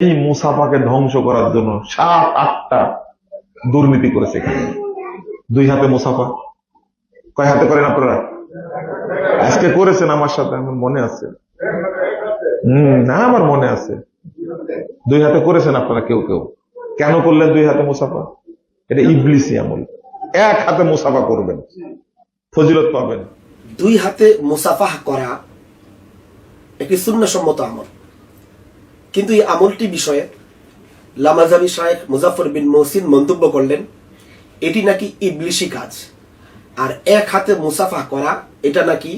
এই মুসাফাকে ধ্বংস করার জন্য সাত, আটটা দুর্নীতি করেছে দুই হাতে মুসাফা। কয় হাতে করেন আপনারা? আজকে করেছেন আমার সাথে, আমার মনে আছে। হম, না, আমার মনে আছে। দুই হাতে করেছেন আপনারা কেউ কেউ। কেন করলেন দুই হাতে মুসাফা? এটা ইবলিসি আমল। এক হাতে মুসাফা করবেন, ফজিলত পাবেন। দুই হাতে মুসাফাহ করা একটি সুন্নসম্মত আমল। কিন্তু এই আমলটি বিষয়ে লামাজাবি শায়েখ মুজাফর বিন মহসিন মন্তব্য করলেন, এটি নাকি ইবলিশি কাজ? আর এক হাতে মুসাফা করা, এটা নাকি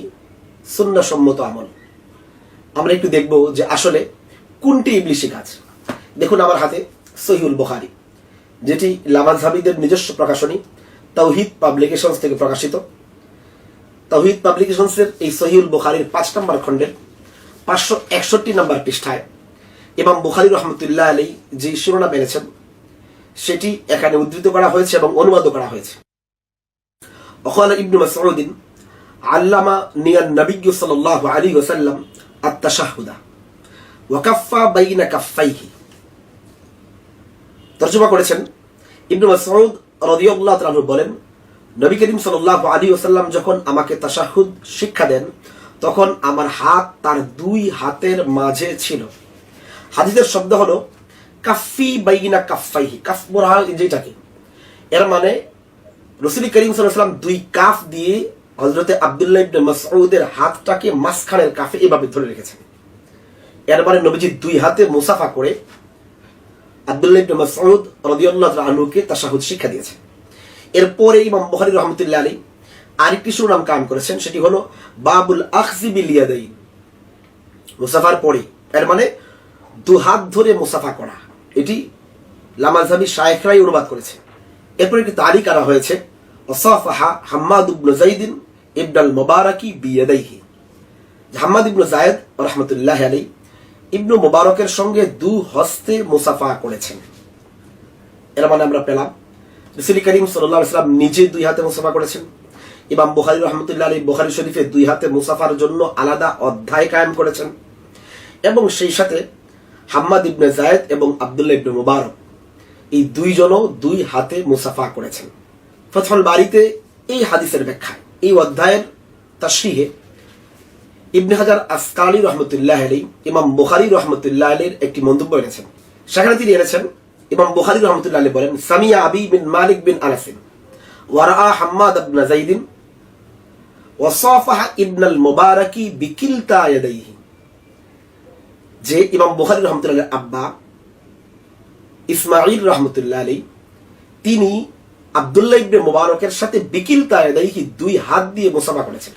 সুন্নসম্মত আমল? আমরা একটু দেখব যে আসলে কোনটি ইবলিশি কাজ। দেখুন আমার হাতে সহিউল বুখারী, যেটি লামাজহাবিদের নিজস্ব প্রকাশনী তৌহিদ পাবলিকেশনস থেকে প্রকাশিত। তৌহিদ পাবলিকেশনসের এই সহিউল বুখারীর পাঁচ নম্বর খণ্ডের পাঁচশো একষট্টি নম্বর পৃষ্ঠায় এবং বুখারি রহমতুল্লাহ আলী যে শিরোনাম এনেছেন সেটি এখানে উদ্ধৃত করা হয়েছে এবং অনুবাদ করা হয়েছে। অকাল ইবনু মাসউদিন আল্লামা নিয়ান নবিজ্ঞ সাল্লাল্লাহু আলাইহি ওয়াসাল্লাম আত-তাশাহুদা বাইনা কাফফাইহি। তর্জমা করেছেন, ইবনু মাসউদ রাদিয়াল্লাহু তাআলা বলেন, নবী করিম সাল্লাল্লাহু আলাইহি ওয়াসাল্লাম যখন আমাকে তাশাহুদ শিক্ষা দেন, তখন আমার হাত তার দুই হাতের মাঝে ছিল। হাদিসের শব্দ হলো কাফি বাইনা কাফাইহি কাফ বলা যেটাকে। এর মানে রসুল করিম সাল্লাম দুই কাফ দিয়ে হজরতে আবদুল্লাহ ইবনে মাসউদের হাতটাকে মাঝখানের কাফে এভাবে ধরে রেখেছেন। এর মানে নবীজি দুই হাতে মুসাফা করে আবদুল্লাহ ইবনে মাসউদ রাদিয়াল্লাহু আনহুকে তাশাহুদ শিক্ষা দিয়েছেন। এরপরে ইমাম বুখারী রহমতুল্লাহ আলী আরেকটি সুনাম কাম করেছেন, সেটি হলো, বাবুল আখজি বিল ইয়াদাইন মুসাফার পরে। এর মানে দু হাত ধরে মুসাফা করা। এটি লামাজাবি শায়েখরাই অনুবাদ করেছে। এরপর একটি তারিখ আনা হয়েছে। ওসাফাহা হাম্মাদ ইবনু জাইদিন ইবনাল মুবারাকি বিয়াদাইহি। হাম্মাদ ইবনু জায়েদ রহমতুল্লাহ আলী ইবনু মুবারকের সঙ্গে দু হস্তে মুসাফা করেছেন। এর মানে আমরা পেলাম, রসুল করিম সাল্লাহ সাল্লাম নিজে দুই হাতে মুসাফা করেছেন। ইমাম বুখারি রহমতুল্লাহ আলী বুখারি শরীফে দুই হাতে মুসাফার জন্য আলাদা অধ্যায় কায়েম করেছেন। এবং সেই সাথে হাম্মাদ ইবনে জায়েদ এবং আবদুল্লাহ ইবনে মুবারক। এই দুইজনও দুই হাতে মুসাফা করেছেন। ফথল বাড়িতে এই হাদিসের ব্যাখ্যায়, এই অধ্যায়ের তাশরিহে ইবনে হাজার আসকালি রহমতুল্লাহ আলী ইমাম বুখারি রহমতুল্লাহ আলীর একটি মন্তব্য এনেছেন। সেখানে তিনি এনেছেন, ইমাম বুখারি রহমতুল্লাহ আলী বলেন, সামিয়া আবি বিন মালিক বিন আনাসিন ওয়ারা হাম্মাদ আবনা জাইদিন ওয়াসাফাহা ইবনাল মুবারাকি বিকিলতা ইয়াদাইহি। যে ইমাম বুখারি রহমতুল্লাহ আব্বা ইসমাইল রহমতুল্লাহ আলী তিনি আবদুল্লাহ ইবনে মুবারকের সাথে বিকিল তায়দাইহি দুই হাত দিয়ে মুসাফা করেছেন।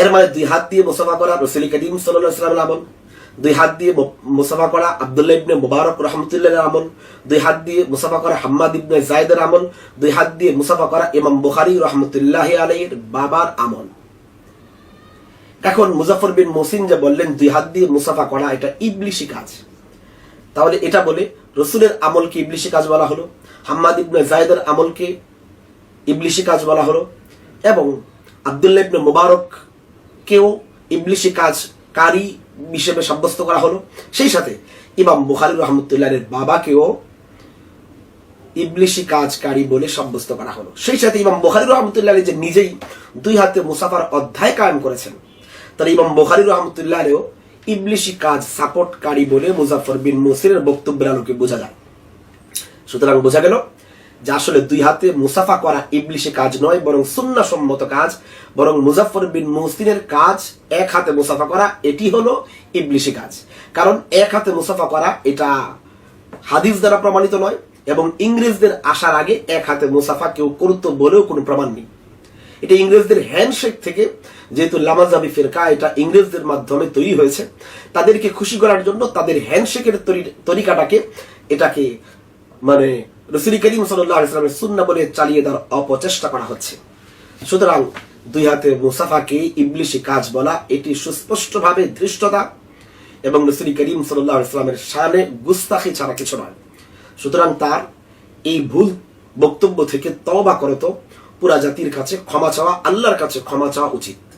এর মানে দুই হাত দিয়ে মুসাফা করা রসুল করিম আলাইহি আমল, দুই হাত দিয়ে মুসাফা করা আবদুল্লাহ ইবনে মুবারক রহমতুল্লাহ আমল, দুই হাত দিয়ে মুসাফা করা হাম্মাদ ইবনে জায়দের আমল, দুই হাত দিয়ে মুসাফা করা ইমাম বুখারী রহমতুল্লাহ আলাইহির বাবার আমল। এখন মুজাফর বিন মোসিন যে বললেন, দুই হাত দিয়ে মুসাফা করা এটা ইবলিশি কাজ। তাহলে এটা বলে রসুলের আমলকে ইবলিশি কাজ বলা হলো, হাম্মাদ ইবনে জায়দের আমলকে ইবলিশি কাজ বলা হলো, এবং আবদুল্লাহ ইবনে মুবারক কেও ইবলিশি কাজ কারি হিসেবে সাব্যস্ত করা হলো। সেই সাথে ইমাম বুখারি রহমতুল্লাহের বাবাকেও ইবলিশি কাজকারী বলে সাব্যস্ত করা হলো। সেই সাথে ইমাম বুখারি রহমতুল্লাহ যে নিজেই দুই হাতে মুসাফার অধ্যায় কায়েম করেছেন তাহলে ইমাম বুখারি রহমতুল্লাহও ইবলিশি কাজ সাপোর্টকারী বলে মুজাফর বিন মুসিরের বক্তব্যের আলোকে বোঝা যায়। সুতরাং বোঝা গেল যে আসলে দুই হাতে মুসাফা করা ইবলিশি কাজ নয়, বরং সুন্না সম্মত কাজ, বরং মুজাফর বিন মুহসিনের কাজ এক হাতে মুসাফা করা, এটি হলো ইবলিশি কাজ। কারণ এক হাতে মুসাফা করা এটা হাদিস দ্বারা প্রমাণিত নয়, এবং ইংরেজদের আসার আগে এক হাতে মুসাফা কেউ করতো বলেও কোনো প্রমাণ নেই। এটা ইংরেজদের হ্যান্ডশেক থেকে, যেহেতু লামাজাবি ফেরকা এটা ইংরেজদের মাধ্যমে তৈরি হয়েছে, তাদেরকে খুশি করার জন্য তাদের হ্যান্ডশেকের তরিকাটাকে এটাকে মানে রসুল করিম সাল্লামের সুন্না বলে চালিয়ে দেওয়ার অপচেষ্টা করা হচ্ছে। সুতরাং দুই হাতে মুসাফাকে ইবলিশি কাজ বলা, এটি সুস্পষ্টভাবে ধৃষ্টতা এবং রসুল করিম সাল্লাহ ইসলামের সানে গুস্তাখি ছাড়া কিছু নয়। সুতরাং তার এই ভুল বক্তব্য থেকে তবা করত পুরা জাতির কাছে ক্ষমা চাওয়া আল্লাহর কাছে ক্ষমা চাওয়া উচিত।